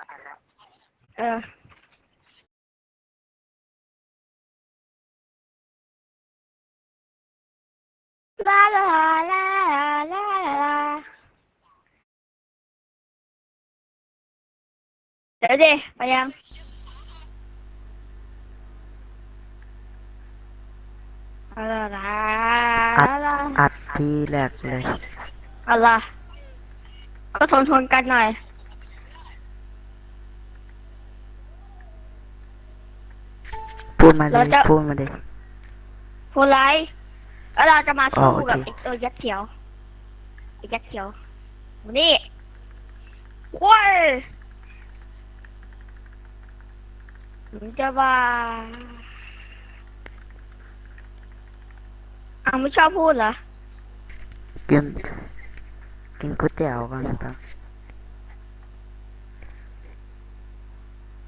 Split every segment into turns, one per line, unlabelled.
ล้วอัดแล้ว
เออลาลาลาลาลาเดี๋ยวดิไปยังลาลาลาลา
อัดทีแรกเลย
อะไรก็ทนทนกันหน่อย
พูดมาเล
เรา
ย
จะ
พูดมาเลย
ผู้ไลท์แล้วเราจะมา
อ๋อ
สู้
โอเค
กับไอ้ตัวยักษ์เขียวไอ้ยักษ์เขียวมานี่ว้ายมันจะว่าเอาไม่ชอบพูดเหรอ
กินกินก๋วยเตี๋ยวกันครับ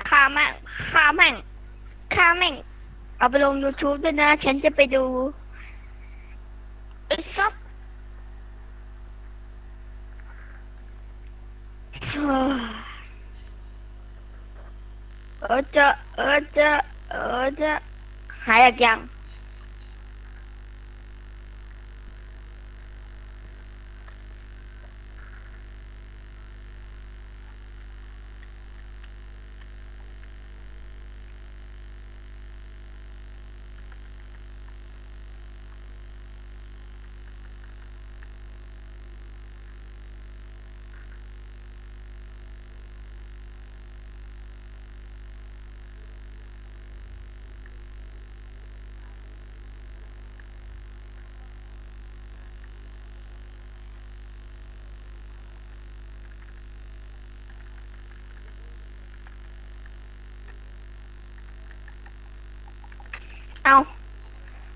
ฆ่าแม่งฆ่าแม่ง ฆ่าแม่ง เอาไปลง YouTube ด้วยนะ ฉันจะไปดูไอ้ซับเออจะเออจะเออจะหายอยากยัง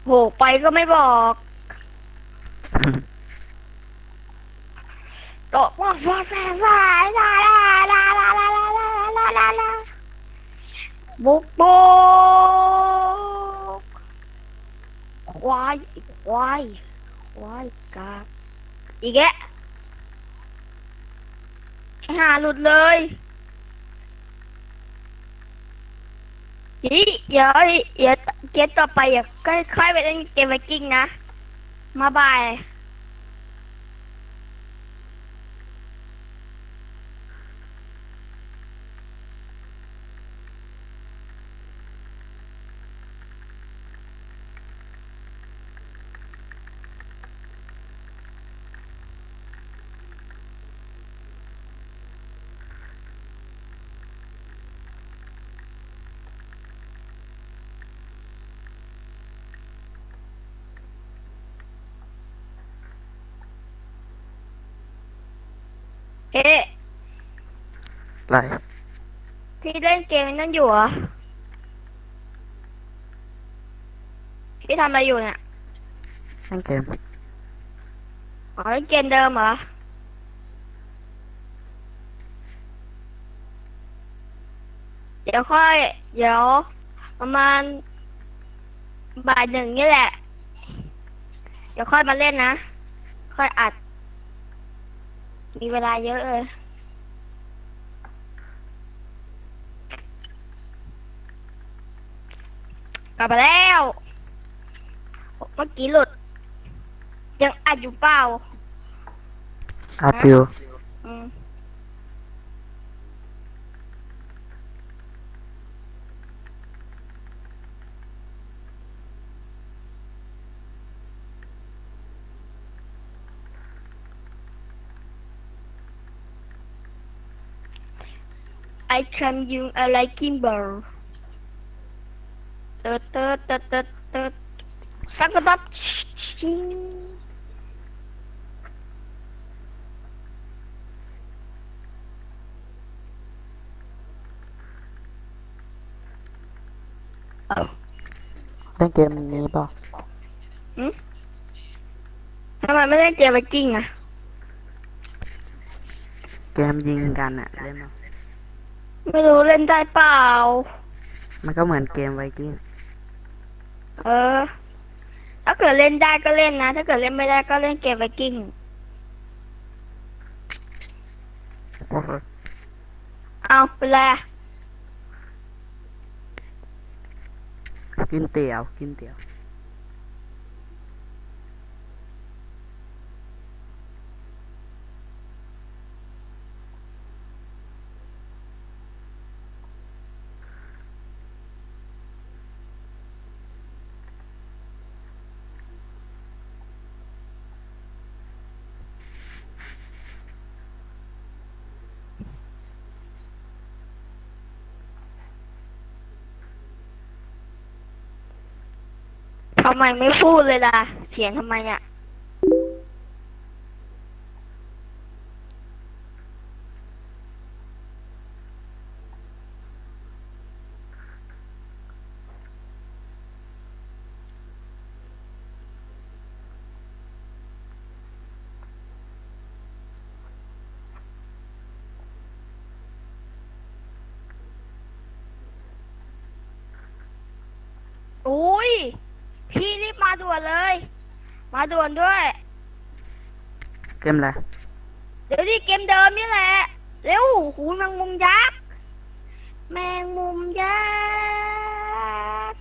โหไปก็ไม่บอกตกว่าฟ้าแฝงฟ้าลาลาลาลาลาลาลาลาลาลาบุกบุกควายควายควายกาอีกแกหาหลุดเลยนี่เดี๋ยวเดี๋ยว เกมต่อไปอะก็ค่อยไปเล่นเกมไวกิ้งนะมาบาย เฮ้
ไร
พี่เล่นเกมนั่นอยู่เหรอ พี่ทำอะไรอยู่เนี่ย
เล่นเกม
อ๋อเล่นเกมเดิมเหรอ เดี๋ยวค่อย เดี๋ยว ประมาณบ่ายหนึ่งนี่แหละ เดี๋ยวค่อยมาเล่นนะ ค่อยอัด มีเวลาเยอะเลยกลับมาแล้ว เมื่อกี้หลุด ยังอัดอยู่เปล่า
อัดอยู่
อืม I can use a liking bar เติร์ดเติร์ดเติร์ดเติร์ดเติร์ดสักกระดับชิง
เล่นเกมนี้เปล่ะ
ทำไมไม่เล่นเกมไวกิ้งอะ
เกมยิงกันอะเล่นมั้ย
ไม่รู้เล่นได้เปล่า
มันก็เหมือนเกมไวกิ้ง
เออ ถ้าเกิดเล่นได้ก็เล่นนะ ถ้าเกิดเล่นไม่ได้ก็เล่นเกมไวกิ้ง
โอ้โห
เอาเป็นไรอะ
กินเตี๋ยว กินเตี๋ยว
ทำไมไม่พูดเลยล่ะ เสียงทำไมอะย อุ้ย พี่รีบ มาด่วนเลย มาด่วนด้วย
เกมอะไร
เดี๋ยวที่เกมเดิมนี่แหละ เร็วหูแมงมุมยักษ์ แมงมุมยักษ์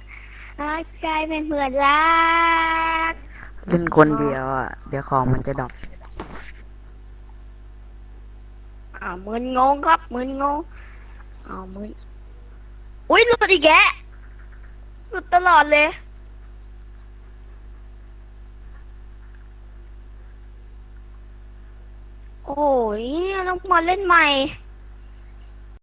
รักใจเป็นเพื่อนรัก
เล่นคนเดียวอะ เดี๋ยวของมันจะดรอป
อ้าวมึนงงครับมึนงงอ้าวมึนอุ้ยหลุดอีกแกะหลุดตลอดเลย โอ้ ยต้องมาเล่นใหม่